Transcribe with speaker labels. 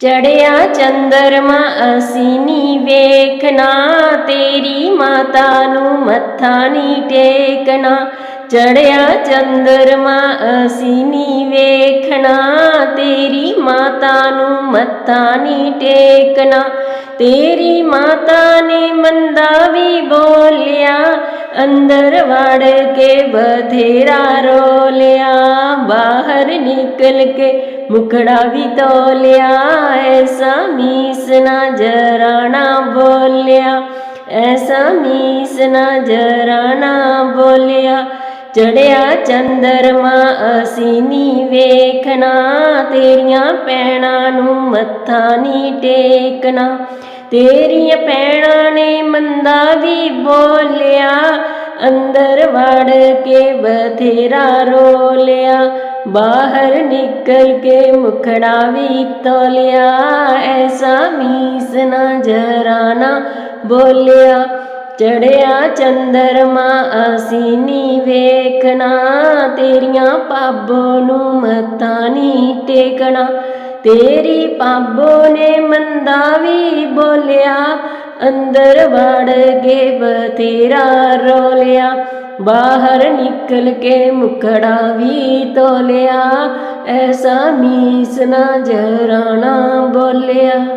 Speaker 1: ਚੜਿਆ ਚੰਦਰਮਾ ਅਸੀਂ ਨੀ ਵੇਖਣਾ, ਤੇਰੀ ਮਾਤਾ ਨੂੰ ਮੱਥਾ ਨੀ ਟੇਕਣਾ। ਚੜਿਆ ਚੰਦਰਮਾ ਅਸੀਂ ਨੀ ਵੇਖਣਾ, ਤੇਰੀ ਮਾਤਾ ਨੂੰ ਮੱਥਾ ਨੀ ਟੇਕਣਾ। ਤੇਰੀ ਮਾਤਾ ਨੇ ਮੰਦਾ ਵੀ ਬੋਲਿਆ, ਅੰਦਰ ਵੜ ਕੇ ਬਥੇਰਾ ਰੋਲਿਆ। ਬਾਹਰ ਨਿਕਲ ਕੇ ਮੁਖੜਾ ਵੀ ਤੋਲਿਆ, ਐਸਾ ਮੀਸ ਨਾ ਜਰਾਣਾ ਬੋਲਿਆ, ਐਸਾ ਮੀਸ ਨਾ ਜਰਾਣਾ ਬੋਲਿਆ, ਚੜਿਆ ਚੰਦਰਮਾ ਅਸੀਂ ਨੀ ਵੇਖਣਾ, ਤੇਰੀਆਂ ਪੈਣਾ ਨੂੰ ਮੱਥਾ ਨੀ ਟੇਕਣਾ, ਤੇਰੀਆਂ ਪੈਣਾ ਨੇ ਮੰਦਾ ਵੀ ਬੋਲਿਆ, ਅੰਦਰ ਵੜ ਕੇ ਬਥੇਰਾ ਰੋਲਿਆ ਬਾਹਰ ਨਿਕਲ ਕੇ ਮੁਖੜਾ ਵੀ ਤੋਲਿਆ। ਐਸਾ ਮੀਸ ਨਾ ਜਰਾਨਾ ਬੋਲਿਆ। ਚੜਿਆ ਚੰਦਰਮਾ, ਅਸੀਂ ਨੀ ਵੇਖਣਾ। ਤੇਰੀਆਂ ਪਾਬੋ ਨੂੰ ਮੱਥਾ ਨੀ ਟੇਕਣਾ। ਤੇਰੀ ਪਾਬੋ ਨੇ ਮੰਦਾ ਵੀ ਬੋਲਿਆ। ਅੰਦਰ ਵੜ ਕੇ ਬਥੇਰਾ ਰੋਲਿਆ। ਬਾਹਰ ਨਿਕਲ ਕੇ ਮੁਖੜਾ ਵੀ ਤੋਲਿਆ ਐਸਾ ਮੀਸ ਨਾ ਜਰਾਣਾ ਬੋਲਿਆ।